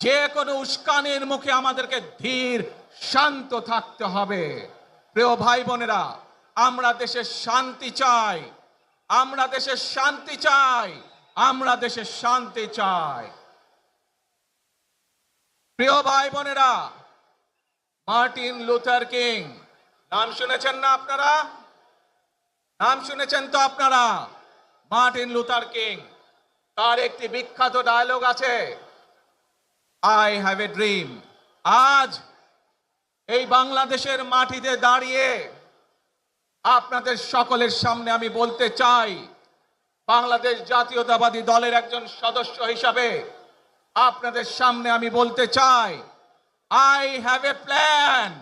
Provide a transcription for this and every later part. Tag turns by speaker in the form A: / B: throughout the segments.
A: যে কোনো উস্কানির মুখে আমাদেরকে ধীর, শান্ত থাকতে হবে। প্রিয় ভাই বোনেরা, আমরা দেশের শান্তি চাই। আমরা দেশের শান্তি চাই। আমরা দেশের শান্তি চাই। প্রিয় ভাই বোনেরা, মার্টিন লুথার কিং, নাম শুনেছেন না আপনারা? নাম শুনেছেন তো আপনারা? মার্টিন লুথার কিং, তার একটি বিখ্যাত ডায়লগ আছে। আই হ্যাভ এ ড্রিম আজ এই বাংলাদেশের মাটিতে দাঁড়িয়ে আপনাদের সকলের সামনে আমি বলতে চাই বাংলাদেশ জাতীয়তাবাদী দলের একজন সদস্য হিসাবে আপনাদের সামনে আমি বলতে চাই I have a plan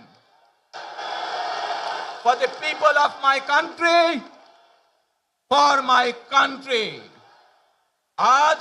A: for the people of my country, for my country. আজ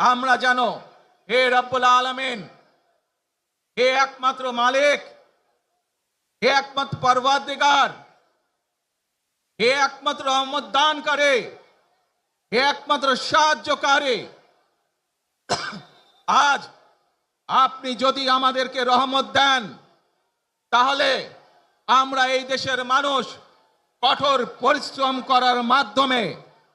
A: আমরা জানো, হে রব্বুল আলমিন, হে একমাত্র মালিক, হে একমাত্র পর্বাধিকার হে একমাত্র রহমত করে হে একমাত্র সাহায্যকারী। আজ আপনি যদি আমাদেরকে রহমত দেন, তাহলে আমরা এই দেশের মানুষ কঠোর পরিশ্রম করার মাধ্যমে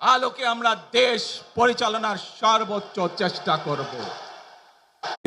A: আলোকে আমরা দেশ পরিচালনার সর্বোচ্চ চেষ্টা করব।